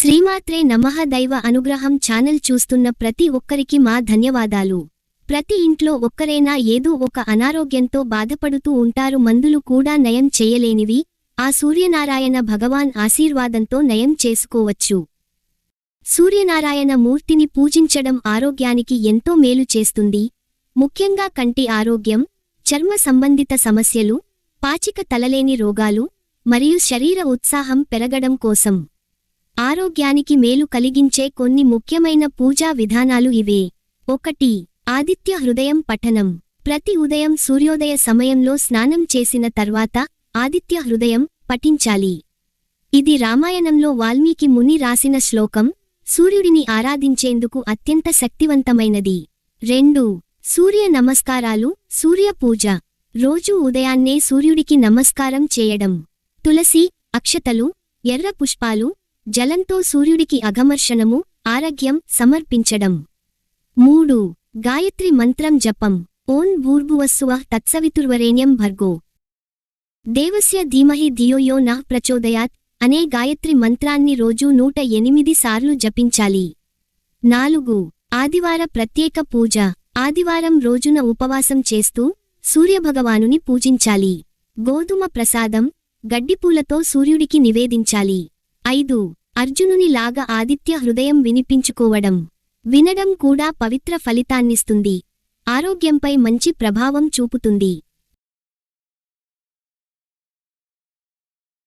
శ్రీమాత్రే నమః దైవ అనుగ్రహం ఛానల్ చూస్తున్న ప్రతి ఒక్కరికి మా ధన్యవాదాలు. ప్రతి ఇంట్లో ఒక్కరైనా ఏదో ఒక అనారోగ్యంతో బాధపడుతూ ఉంటారు మందులు కూడా నయం చేయలేనివి ఆ సూర్యనారాయణ భగవాన్ ఆశీర్వాదంతో నయం చేసుకోవచ్చు. సూర్యనారాయణ మూర్తిని పూజించడం ఆరోగ్యానికి ఎంతో మేలు చేస్తుంది. ముఖ్యంగా కంటి ఆరోగ్యం చర్మ సంబంధిత సమస్యలు పాచిక తలలేని రోగాలు మరియు శరీర ఉత్సాహం పెరగడం కోసం. ఆరోగ్యానికి మేలు కలిగించే కొన్ని ముఖ్యమైన పూజా విధానాలు ఇవే. ఒకటి ఆదిత్య హృదయం పఠనం. ప్రతి ఉదయం సూర్యోదయ సమయంలో స్నానం చేసిన తర్వాత ఆదిత్య హృదయం పఠించాలి. ఇది రామాయణంలో వాల్మీకి ముని రాసిన శ్లోకం సూర్యుడిని ఆరాధించేందుకు అత్యంత శక్తివంతమైనది. రెండు సూర్య నమస్కారాలు సూర్య పూజ. రోజూ ఉదయాన్నే సూర్యుడికి నమస్కారం చేయడం. తులసి అక్షతలు ఎర్ర పుష్పాలు జలంతో సూర్యుడికి అఘమర్షణము ఆరోగ్యం సమర్పించడం. మూడు గాయత్రి మంత్రం జపం. ఓం భూర్భువస్సువ తత్సవితుర్వరేణ్యం భర్గో. దేవస్య ధీమహి ధియోయో నః ప్రచోదయాత్. అనే గాయత్రి మంత్రాన్ని రోజూ నూట ఎనిమిది సార్లు జపించాలి. నాలుగు ఆదివార ప్రత్యేక పూజ. ఆదివారం రోజున ఉపవాసం చేస్తూ సూర్యభగవానుని పూజించాలి. గోధుమ ప్రసాదం గడ్డిపూలతో సూర్యుడికి నివేదించాలి. ఐదు అర్జునుని లాగా ఆదిత్య హృదయం వినిపించుకోవడం వినడం కూడా పవిత్ర ఫలితాన్నిస్తుంది. ఆరోగ్యంపై మంచి ప్రభావం చూపుతుంది.